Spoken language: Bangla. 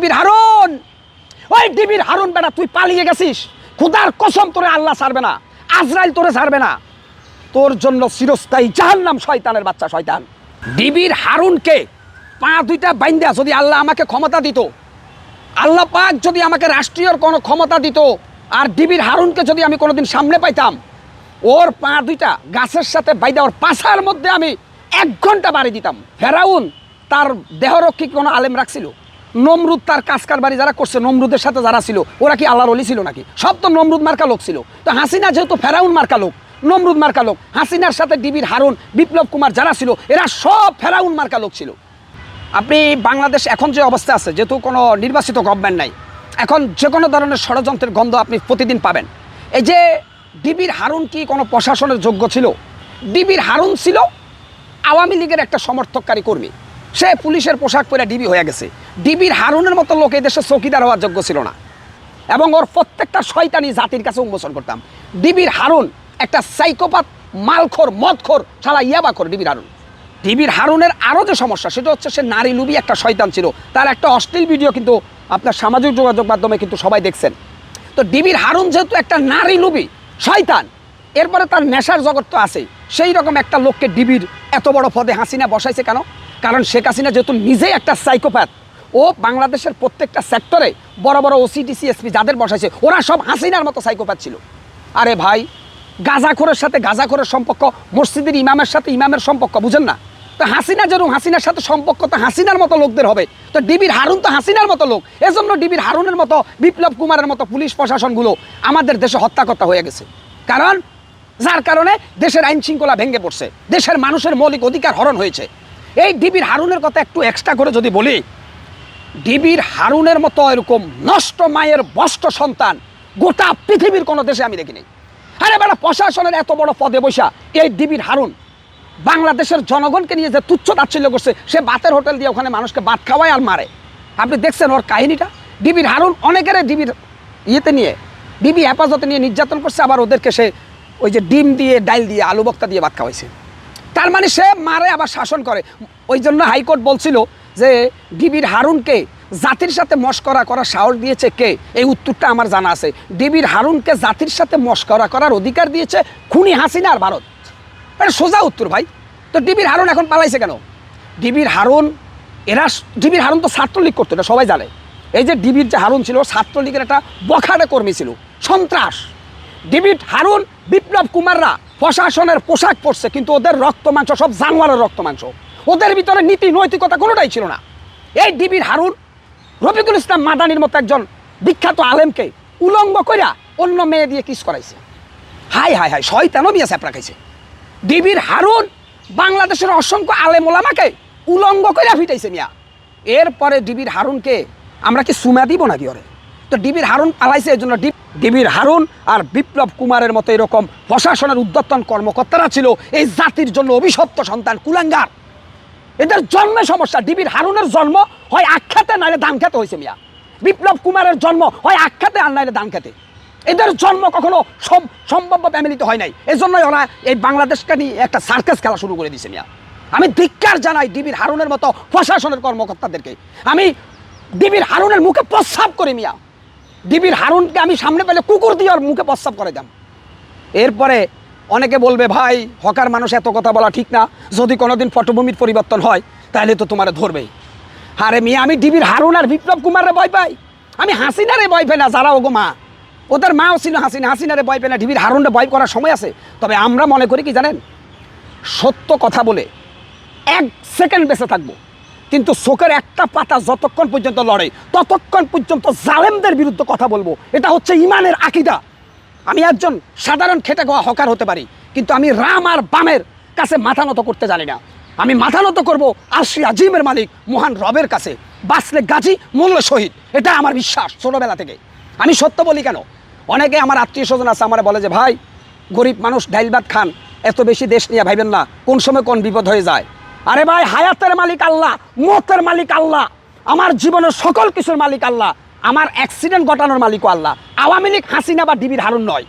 ডিবির হারুন। ওই ডিবির হারুন বেটা, তুই পালিয়ে গেছিস। খুদার কসম তোরে আল্লাহ ছাড়বে না, আজরাইল তোরে ছাড়বে না। তোর জন্য চিরস্থায়ী জাহান্নাম শয়তানের বাচ্চা শয়তান। ডিবির হারুনকে পা দুইটা বাইন্দা যদি আল্লাহ আমাকে ক্ষমতা দিত, আল্লাহ পাক যদি আমাকে রাষ্ট্রীয় কোনো ক্ষমতা দিত, আর ডিবির হারুনকে যদি আমি কোনোদিন সামনে পাইতাম, ওর পা দুইটা গাছের সাথে বাইদা ওর পাশার মধ্যে আমি এক ঘণ্টা বাড়ি দিতাম। ফেরাউন তার দেহরক্ষী কোনো আলেম রাখছিল? নমরুদ তার কাজকার বাড়ি যারা করছে, নমরুদের সাথে যারা ছিল, ওরা কি আল্লাহর অলি ছিল নাকি? সব তো নমরুদ মার্কা লোক ছিল। তো হাসিনা যেহেতু ফেরাউন মার্কা লোক, নমরুদ মার্কা লোক, হাসিনার সাথে ডিবির হারুন, বিপ্লব কুমার যারা ছিল, এরা সব ফেরাউন মার্কা লোক ছিল। আপনি বাংলাদেশ এখন যে অবস্থা আছে, যেহেতু কোনো নির্বাচিত গভর্নমেন্ট নাই, এখন যে কোনো ধরনের ষড়যন্ত্রের গন্ধ আপনি প্রতিদিন পাবেন। এই যে ডিবির হারুন কি কোনো প্রশাসনের যোগ্য ছিল? ডিবির হারুন ছিল আওয়ামী লীগের একটা সমর্থককারী কর্মী। সে পুলিশের পোশাক পরে ডিবি হয়ে গেছে। ডিবির হারুনের মতো লোক এই দেশে চৌকিদার হওয়ার যোগ্য ছিল না। এবং ওর প্রত্যেকটা শয়তানি জাতির কাছে উন্মোচন করতাম। ডিবির হারুন একটা সাইকোপাত, মালখোর, মদখোর সালা ইয়াবাখোর ডিবির হারুন। ডিবির হারুনের আরও যে সমস্যা, সেটা হচ্ছে সে নারী লুবি একটা শয়তান ছিল। তার একটা অশ্লীল ভিডিও কিন্তু আপনার সামাজিক যোগাযোগ মাধ্যমে কিন্তু সবাই দেখছেন। তো ডিবির হারুন যেহেতু একটা নারী লুবি, শয়তান, এরপরে তার নেশার জগৎ তো আছে সেই রকম একটা লোককে ডিবির এত বড় পদে হাসিনা বসাইছে কেন? কারণ শেখ হাসিনা যেহেতু নিজেই একটা সাইকোপ্যাথ ও বাংলাদেশের প্রত্যেকটা সেক্টরে বড় বড় ওসিডিসি এসপি যাদের বসাইছে, ওরা সব হাসিনার মতো সাইকোপ্যাথ ছিল। আরে ভাই, গাজাখোরের সাথে গাজাখোরের সম্পর্ক, মসজিদের ইমামের সাথে ইমামের সম্পর্ক, বুঝেন না? তো হাসিনা যেরকম হাসিনার সাথে সম্পর্ক, তো হাসিনার মতো লোকদের হবে। তো ডিবির হারুন তো হাসিনার মতো লোক। এজন্য ডিবির হারুনের মতো, বিপ্লব কুমারের মতো পুলিশ প্রশাসনগুলো আমাদের দেশে হত্যাকর্তা হয়ে গেছে। কারণ, যার কারণে দেশের আইন শৃঙ্খলা ভেঙে পড়ছে। দেশের মানুষের মৌলিক অধিকার হরণ হয়েছে। এই ডিবির হারুনের কথা একটু এক্সট্রা করে যদি বলি ডিবির হারুনের মতো এরকম নষ্ট মায়ের বষ্ট সন্তান গোটা পৃথিবীর কোনো দেশে আমি দেখিনি। আরে বেটা, প্রশাসনের এত বড় পদে বৈশা এই ডিবির হারুন বাংলাদেশের জনগণকে নিয়ে যে তুচ্ছ তাচ্ছিল্য করছে, সে বাতের হোটেল দিয়ে ওখানে মানুষকে ভাত খাওয়ায় আর মারে। আপনি দেখছেন ওর কাহিনীটা? ডিবির হারুন অনেকের ডিবির ইয়েতে নিয়ে, ডিবি হেফাজতে নিয়ে নির্যাতন করছে, আবার ওদেরকে সে ওই যে ডিম দিয়ে, ডাইল দিয়ে, আলু বক্তা দিয়ে ভাত খাওয়াইছে। তার মানে সে মারে, আবার শাসন করে। ওই জন্য হাইকোর্ট বলছিল যে ডিবির হারুনকে জাতির সাথে মস্করা করার সাহস দিয়েছে কে? এই উত্তরটা আমার জানা আছে। ডিবির হারুনকে জাতির সাথে মস্করা করার অধিকার দিয়েছে খুনি হাসিনা আর ভারত। এটা সোজা উত্তর ভাই। তো ডিবির হারুন এখন পালাইছে কেন? ডিবির হারুন, এরা ডিবির হারুন তো ছাত্রলীগ করতো, এটা সবাই জানে। এই যে ডিবির যে হারুন ছিল, ছাত্রলীগের একটা বখাটে কর্মী ছিল। সন্ত্রাস। ডিবির হারুন বিপ্লব কুমাররা প্রশাসনের পোশাক পরছে, কিন্তু ওদের রক্ত মাংস সব জানোয়ারের রক্ত মাংস ওদের ভিতরে নীতি নৈতিকতা কোনোটাই ছিল না। এই ডিবির হারুন, রফিকুল ইসলাম মাদানির মতো একজন বিখ্যাত আলেমকে উলঙ্গ কইরা অন্য মেয়ে দিয়ে কিস করাইছে। হাই হাই হাই শয়তানও বিয়া স্যাপরা খাইছে। ডিবির হারুন বাংলাদেশের অসংখ্য আলেম ওলামাকে উলঙ্গ কইরা ফিটাইছে মিয়া। এরপরে ডিবির হারুনকে আমরা কি সুমা দিব নাকি ওরে? তো ডিবির হারুন পালাইছে এই জন্য ডিব ডিবির হারুন আর বিপ্লব কুমারের মতো এরকম প্রশাসনের উদ্যতন কর্মকর্তারা ছিল এই জাতির জন্য অভিশপ্ত সন্তান কুলাঙ্গার। এদের জন্মে সমস্যা, ডিবির হারুনের জন্ম হয় আখ্যাতে নাইলে দান খেতে হয়েছে মিয়া। বিপ্লব কুমারের জন্ম হয় আখ্যাতে আর নাইলে দান খেতে। এদের জন্ম কখনো সম সম্ভাব্য ফ্যামিলিতে হয় নাই। এই জন্যই ওরা এই বাংলাদেশকে নিয়ে একটা সার্কাস খেলা শুরু করে দিয়েছে মিয়া। আমি ধিক্কার জানাই ডিবির হারুনের মতো প্রশাসনের কর্মকর্তাদেরকে। আমি ডিবির হারুনের মুখে প্রস্রাব করি মিয়া। ডিবির হারুনকে আমি সামনে পেলে কুকুর দিয়ে ওর মুখে প্রস্রাব করে দাম। এরপরে অনেকে বলবে, ভাই, হকার মানুষ এত কথা বলা ঠিক না। যদি কোনোদিন পটভূমির পরিবর্তন হয়, তাহলে তো তোমার ধরবেই। আরে মিয়া, আমি ডিবির হারুন আর বিপ্লব কুমারের ভয় পাই। আমি হাসিনারে ভয় পাই না যারা ওগো মা। ওদের মাও ছিল হাসিনা, হাসিনারে ভয় পাই না, ডিবির হারুনরে ভয় করার সময় আছে। তবে আমরা মনে করি কি জানেন? সত্য কথা বলে এক সেকেন্ড বেঁচে থাকব। কিন্তু চোখের একটা পাতা যতক্ষণ পর্যন্ত লড়ে, ততক্ষণ পর্যন্ত জালেমদের বিরুদ্ধে কথা বলব। এটা হচ্ছে ইমানের আকিদা। আমি একজন সাধারণ খেটে খাওয়া হকার হতে পারি, কিন্তু আমি রাম আর বামের কাছে মাথা নত করতে জানি না। আমি মাথা নত করব আশি আজিমের মালিক, মহান রবের কাছে। বাঁচলে গাজী, মূল্য শহীদ। এটা আমার বিশ্বাস ছোটোবেলা থেকে। আমি সত্য বলি কেন? অনেকে আমার আত্মীয় স্বজন আছে, আমার বলে যে, ভাই, গরিব মানুষ ডাইলবাদ খান। এত বেশি দেশ নিয়ে ভাইবেন না। কোন সময় কোন বিপদ হয়ে যায়? আরে ভাই, হায়াতের মালিক আল্লাহ, মতের মালিক আল্লাহ। আমার জীবনের সকল কিছুর মালিক আল্লাহ। আমার অ্যাক্সিডেন্ট ঘটানোর মালিকও আল্লাহ। আওয়ামী লীগ হাসিনা বা ডিবির হারুন নয়।